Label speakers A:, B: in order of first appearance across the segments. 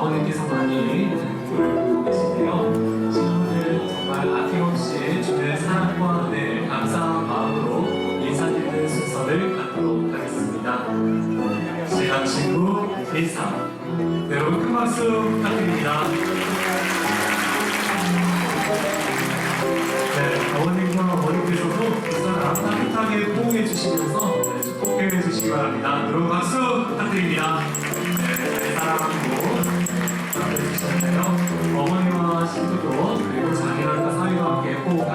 A: 아버님께서 많이 보고 계신데요 신부는 정말 아낌없이 주는 사랑과 은혜에 감사한 마음으로 인사드리는 순서를 갖도록 하겠습니다 신랑 신부 인사 네, 여러분 큰 박수 부탁드립니다 네, 어머님과 어머니께서도 그 사람 따뜻하게 포옹해 주시면서 네, 축복해 주시기 바랍니다. 여러분 박수 부탁드립니다. 네, 잘 사랑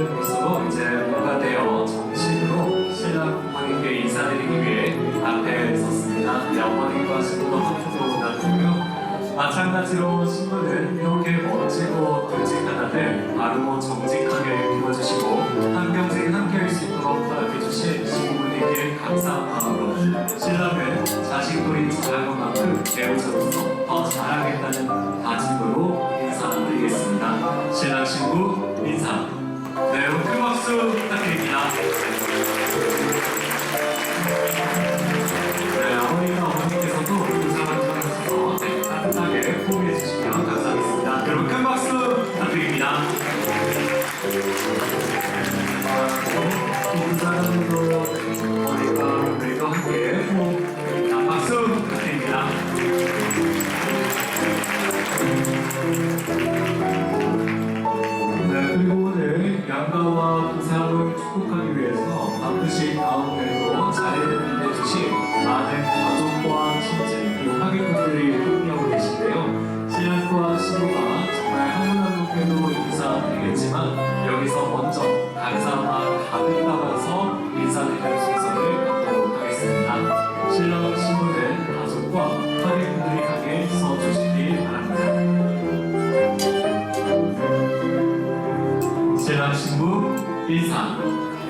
A: 미소로 이제 모가 되어 정식으로 신랑 부모님께 인사드리기 위해 앞에 섰습니다. 네, 어머님과 신부도 한쪽으로 나누고요. 마찬가지로 신부는 이렇게 멋지고 아들 바르고 정직하게 키워주시고 한평생 함께할 수 있도록 허락해주신 시부모님께 감사한 마음으로 신랑은 자식들이 잘한 것만큼 배우자로서 더 잘하겠다는 다짐으로 네, 그리고 오늘 양가와 부상을 축복하기 위해서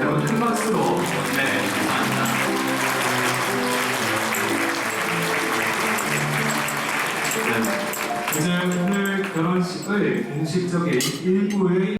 A: 여러분 큰 박수로 네 감사합니다. 네, 이제 오늘 결혼식을 공식적인 일부의